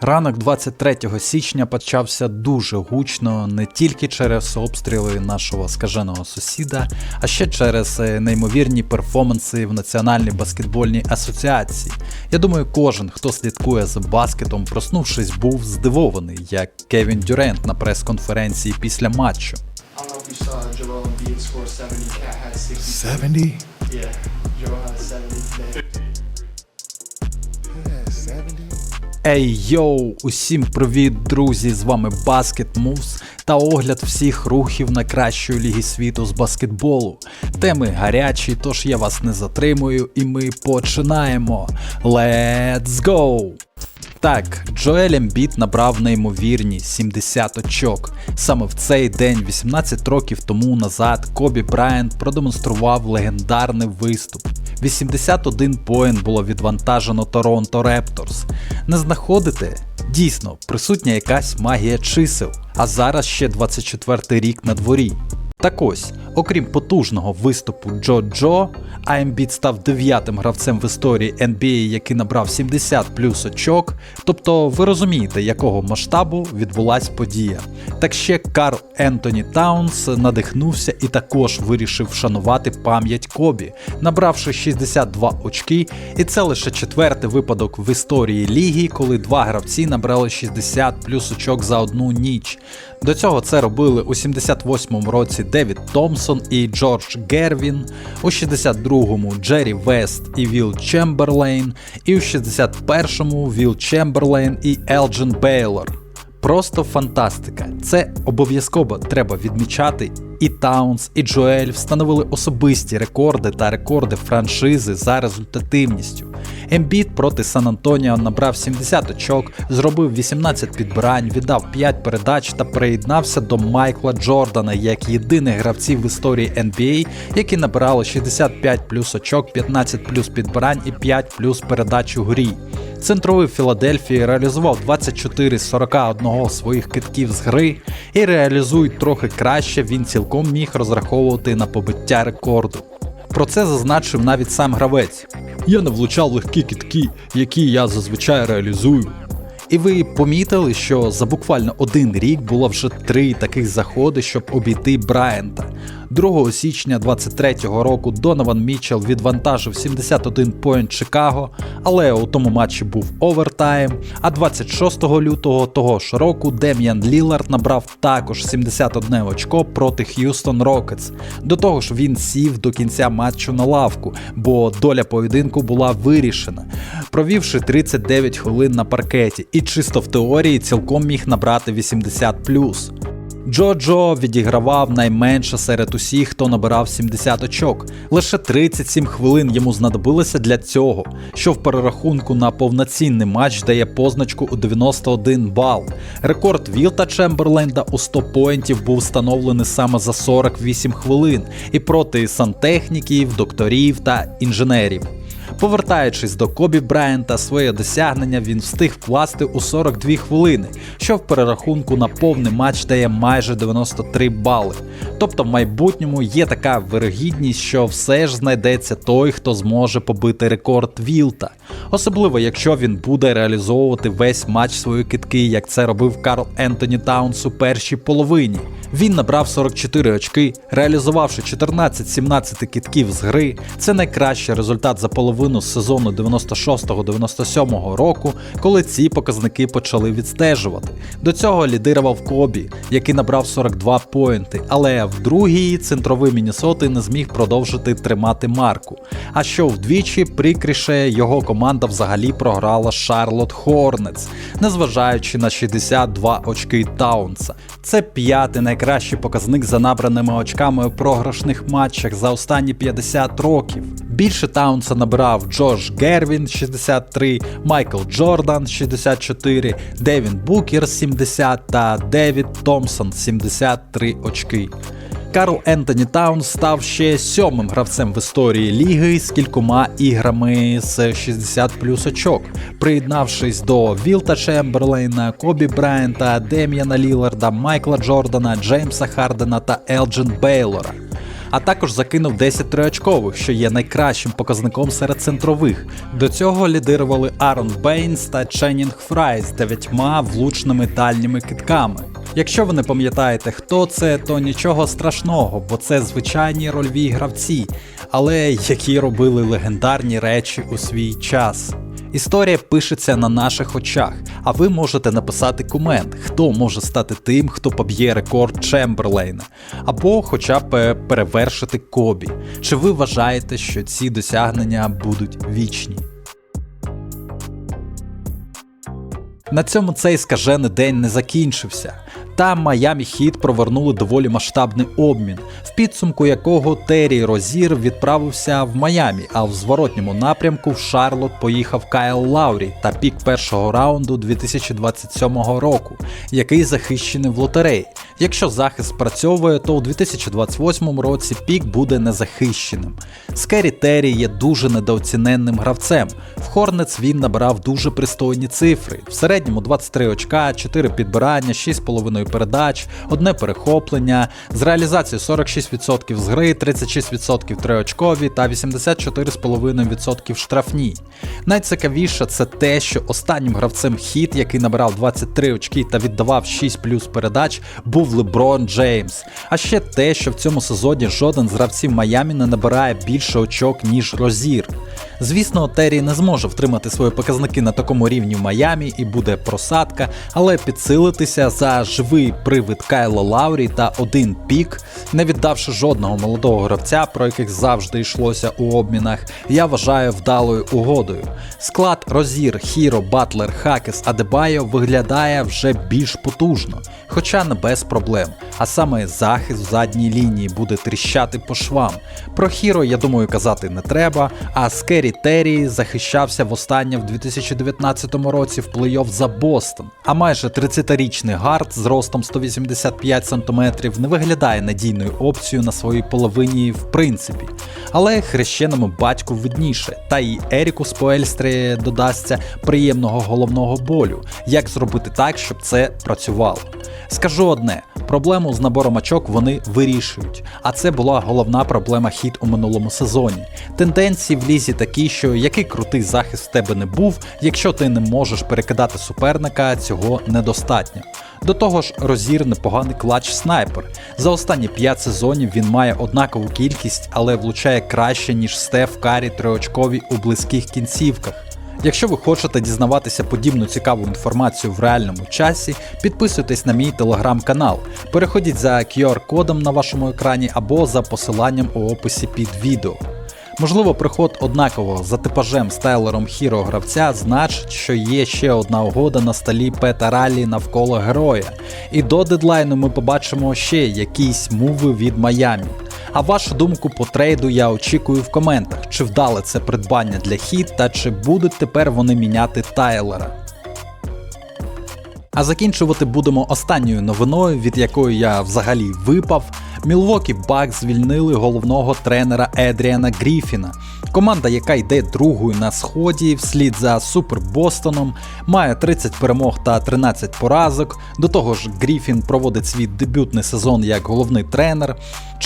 Ранок 23 січня почався дуже гучно не тільки через обстріли нашого скаженого сусіда, а ще через е, неймовірні перформанси в Національній баскетбольній асоціації. Я думаю, кожен, хто слідкує за баскетом, проснувшись, був здивований, як Кевін Дюрент на прес-конференції після матчу. I don't know if you saw Joel Embiid score 70. Cat had 60. 70? Yeah, Joel had 70 today. Yeah, 70? Ей йоу, усім привіт, друзі! З вами Basket Moves та огляд всіх рухів найкращої ліги світу з баскетболу. Теми гарячі, тож я вас не затримую, і ми починаємо. Let's go! Так, Джоель Ембіт набрав неймовірні 70 очок. Саме в цей день, 18 років тому назад, Кобі Брайант продемонстрував легендарний виступ. 81 поінт було відвантажено Торонто Репторс. Не знаходите? Дійсно, присутня якась магія чисел, а зараз ще 24 рік на дворі. Так ось, окрім потужного виступу Джо Джо, а Ембіт став дев'ятим гравцем в історії NBA, який набрав 70 плюс очок, тобто ви розумієте, якого масштабу відбулась подія. Так ще Карл Ентоні Таунс надихнувся і також вирішив вшанувати пам'ять Кобі, набравши 62 очки, і це лише четвертий випадок в історії ліги, коли два гравці набрали 60 плюс очок за одну ніч. До цього це робили у 78-му році Девід Томпсон і Джордж Гервін, у 62-му Джері Вест і Віл Чемберлейн, і у 61-му Віл Чемберлейн і Елджен Бейлор. Просто фантастика. Це обов'язково треба відмічати. І Таунс, і Джоель встановили особисті рекорди та рекорди франшизи за результативністю. Ембіт проти Сан Антоніо набрав 70 очок, зробив 18 підбирань, віддав 5 передач та приєднався до Майкла Джордана як єдиних гравців в історії NBA, які набирали 65 плюс очок, 15 плюс підбирань і 5 плюс передач у грі. Центровий Філадельфії реалізував 24 з 41 своїх китків з гри, і реалізують трохи краще, він цілком міг розраховувати на побиття рекорду. Про це зазначив навіть сам гравець. Я не влучав легкі китки, які я зазвичай реалізую. І ви помітили, що за буквально один рік було вже три таких заходи, щоб обійти Брайанта. 2 січня 23-го року Донован Мічел відвантажив 71 поінт Чикаго, але у тому матчі був овертайм. А 26 лютого того ж року Дем'ян Лілард набрав також 71 очко проти Х'юстон Рокетс. До того ж він сів до кінця матчу на лавку, бо доля поєдинку була вирішена, провівши 39 хвилин на паркеті, і чисто в теорії цілком міг набрати 80 Джо-Джо відігравав найменше серед усіх, хто набирав 70 очок. Лише 37 хвилин йому знадобилося для цього, що в перерахунку на повноцінний матч дає позначку у 91 бал. Рекорд Вілта Чемберленда у 100 поінтів був встановлений саме за 48 хвилин і проти сантехніків, докторів та інженерів. Повертаючись до Кобі Брайанта, своє досягнення він встиг вкласти у 42 хвилини, що в перерахунку на повний матч дає майже 93 бали. Тобто в майбутньому є така вирогідність, що все ж знайдеться той, хто зможе побити рекорд Вілта. Особливо, якщо він буде реалізовувати весь матч свої китки, як це робив Карл Ентоні Таунс у першій половині. Він набрав 44 очки, реалізувавши 14-17 китків з гри. Це найкращий результат за половину з сезону 96-97 року, коли ці показники почали відстежувати. До цього лідирував Кобі, який набрав 42 поінти, але в другій центровий Міннесоти не зміг продовжити тримати марку. А що вдвічі прикріше його команда взагалі програла Шарлот Хорнетс, незважаючи на 62 очки Таунса. Це п'ятий найкращий показник за набраними очками у програшних матчах за останні 50 років. Більше Таунса набрав Джордж Гервін 63, Майкл Джордан 64, Девін Букер 70 та Девід Томпсон 73 очки. Карл Ентоні Таунс став ще сьомим гравцем в історії ліги з кількома іграми з 60 плюс очок, приєднавшись до Вілта Чемберлейна, Кобі Брайанта, Дем'яна Ліларда, Майкла Джордана, Джеймса Хардена та Елджин Бейлора. а також закинув 10 триочкових, що є найкращим показником серед центрових. До цього лідирували Арон Бейнс та Ченнінг Фрай з дев'ятьма влучними дальніми китками. Якщо ви не пам'ятаєте, хто це, то нічого страшного, бо це звичайні рольові гравці, але які робили легендарні речі у свій час. Історія пишеться на наших очах, а ви можете написати комент, хто може стати тим, хто поб'є рекорд Чемберлейна, або хоча б е, перевершити Кобі. Чи ви вважаєте, що ці досягнення будуть вічні? На цьому цей скажений день не закінчився. Там Майамі Хіт провернули доволі масштабний обмін, в підсумку якого Террі Розір відправився в Майамі, а в зворотньому напрямку в Шарлот поїхав Кайл Лаурі та пік першого раунду 2027 року, який захищений в лотереї. Якщо захист спрацьовує, то у 2028 році пік буде незахищеним. Скері Террі є дуже недооціненним гравцем. В Хорнец він набирав дуже пристойні цифри. В середньому 23 очка, 4 підбирання, 6,5 передач, одне перехоплення, з реалізацією 46% з гри, 36% триочкові та 84,5% штрафні. Найцікавіше це те, що останнім гравцем хіт, який набирав 23 очки та віддавав 6 плюс передач, був Леброн Джеймс. А ще те, що в цьому сезоні жоден з гравців Майамі не набирає більше очок, ніж Розір. Звісно, Террі не зможе втримати свої показники на такому рівні в Майамі і буде просадка, але підсилитися за живий привид Кайла Лаурі та один пік, не віддавши жодного молодого гравця, про яких завжди йшлося у обмінах, я вважаю вдалою угодою. Склад Розір, Хіро, Батлер, Хакес, Адебайо виглядає вже більш потужно, хоча не без проблем. А саме захист в задній лінії буде тріщати по швам. Про Хіро, я думаю, казати не треба. А Скері Террі захищався востаннє в 2019 році в плей-офф за Бостон. А майже 30-річний гард з ростом 185 см не виглядає надійною опцією на своїй половині в принципі. Але хрещеному батьку видніше, та й Еріку Споельстрі додасться приємного головного болю, як зробити так, щоб це працювало. Скажу одне: проблему з набором очок вони вирішують. А це була головна проблема хіт у минулому сезоні. Тенденції в лізі такі, що який крутий захист в тебе не був, якщо ти не можеш перекидати суперника, цього недостатньо. До того ж, розір непоганий клач снайпер. За останні 5 сезонів він має однакову кількість, але влучає краще, ніж Стеф Карі триочкові у близьких кінцівках. Якщо ви хочете дізнаватися подібну цікаву інформацію в реальному часі, підписуйтесь на мій телеграм-канал, переходіть за QR-кодом на вашому екрані або за посиланням у описі під відео. Можливо, приход однакового за типажем стайлером хіро гравця значить, що є ще одна угода на столі Пета Раллі навколо героя, і до дедлайну ми побачимо ще якісь муви від Майамі. А вашу думку по трейду я очікую в коментах, чи вдале це придбання для хіт та чи будуть тепер вони міняти Тайлера. А закінчувати будемо останньою новиною, від якої я взагалі випав. Мілвокі Бак звільнили головного тренера Едріана Гріфіна. Команда, яка йде другою на сході, вслід за Супер Бостоном, має 30 перемог та 13 поразок. До того ж, Гріфін проводить свій дебютний сезон як головний тренер.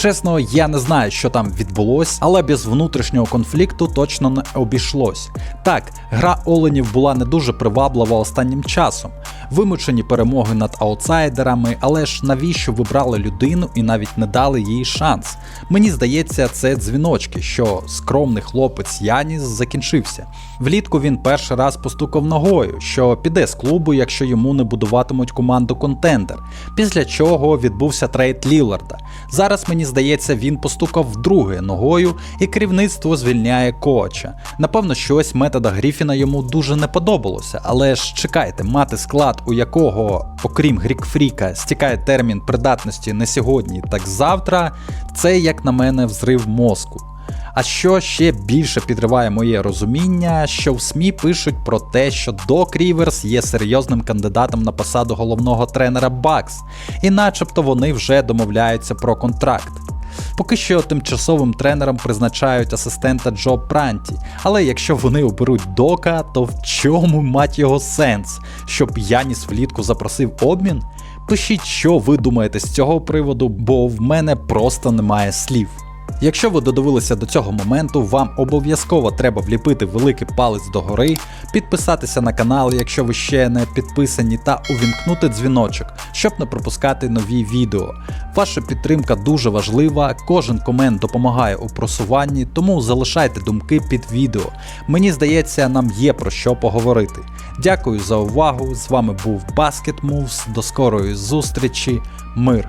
Чесно, я не знаю, що там відбулось, але без внутрішнього конфлікту точно не обійшлось. Так, гра Оленів була не дуже приваблива останнім часом. Вимучені перемоги над аутсайдерами, але ж навіщо ви брали людину і навіть не дали їй шанс? Мені здається, це дзвіночки, що скромний хлопець Яніс закінчився. Влітку він перший раз постукав ногою, що піде з клубу, якщо йому не будуватимуть команду контендер. Після чого відбувся трейд Ліларда. Зараз мені здається, він постукав вдруге ногою, і керівництво звільняє коача. Напевно, щось метода Гріфіна йому дуже не подобалося, але ж чекайте, мати склад, у якого, окрім Грікфріка, стікає термін придатності не сьогодні, так завтра, це, як на мене, взрив мозку. А що ще більше підриває моє розуміння, що в СМІ пишуть про те, що Док Ріверс є серйозним кандидатом на посаду головного тренера Бакс, і начебто вони вже домовляються про контракт. Поки що тимчасовим тренером призначають асистента Джо Пранті, але якщо вони оберуть Дока, то в чому мать його сенс, щоб Яніс влітку запросив обмін? Пишіть, що ви думаєте з цього приводу, бо в мене просто немає слів. Якщо ви додивилися до цього моменту, вам обов'язково треба вліпити великий палець догори, підписатися на канал, якщо ви ще не підписані, та увімкнути дзвіночок, щоб не пропускати нові відео. Ваша підтримка дуже важлива, кожен комент допомагає у просуванні, тому залишайте думки під відео. Мені здається, нам є про що поговорити. Дякую за увагу. З вами був Basket Moves. До скорої зустрічі. Мир!